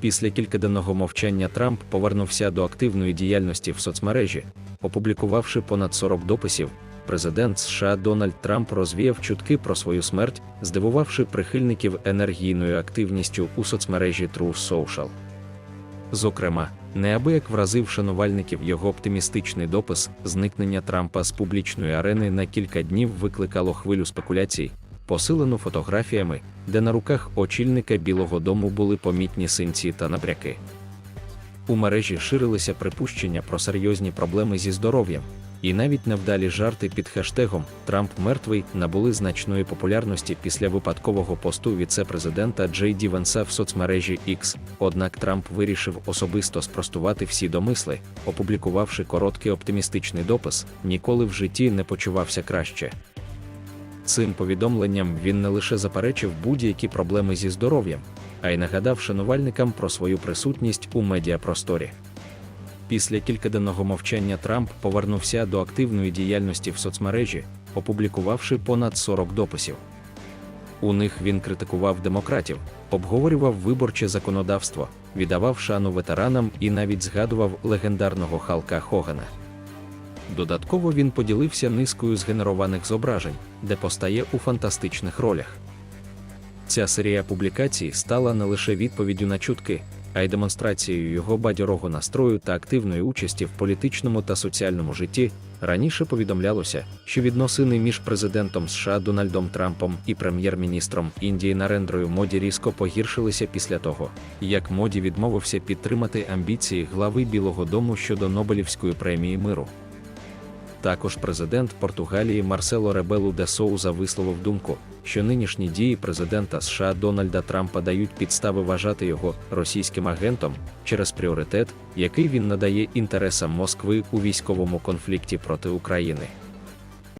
Після кількаденного мовчання Трамп повернувся до активної діяльності в соцмережі, опублікувавши понад 40 дописів. Президент США Дональд Трамп розвіяв чутки про свою смерть, здивувавши прихильників енергійною активністю у соцмережі Truth Social. Зокрема, неабияк вразив шанувальників його оптимістичний допис зникнення Трампа з публічної арени на кілька днів викликало хвилю спекуляцій, посилену фотографіями, де на руках очільника Білого Дому були помітні синці та набряки. У мережі ширилися припущення про серйозні проблеми зі здоров'ям, і навіть невдалі жарти під хештегом Трамп мертвий набули значної популярності після випадкового посту віце-президента Джей Ді Венса в соцмережі X. Однак Трамп вирішив особисто спростувати всі домисли, опублікувавши короткий оптимістичний допис ніколи в житті не почувався краще. Цим повідомленням він не лише заперечив будь-які проблеми зі здоров'ям, а й нагадав шанувальникам про свою присутність у медіапросторі. Після кількаденного мовчання Трамп повернувся до активної діяльності в соцмережі, опублікувавши понад 40 дописів. У них він критикував демократів, обговорював виборче законодавство, віддавав шану ветеранам і навіть згадував легендарного Халка Хогана. Додатково він поділився низкою згенерованих зображень, де постає у фантастичних ролях. Ця серія публікацій стала не лише відповіддю на чутки, а й демонстрацією його бадьорого настрою та активної участі в політичному та соціальному житті. Раніше повідомлялося, що відносини між президентом США Дональдом Трампом і прем'єр-міністром Індії Нарендрою Моді різко погіршилися після того, як Моді відмовився підтримати амбіції глави Білого Дому щодо Нобелівської премії миру. Також президент Португалії Марсело Ребелу де Соуза висловив думку, що нинішні дії президента США Дональда Трампа дають підстави вважати його російським агентом через пріоритет, який він надає інтересам Москви у військовому конфлікті проти України.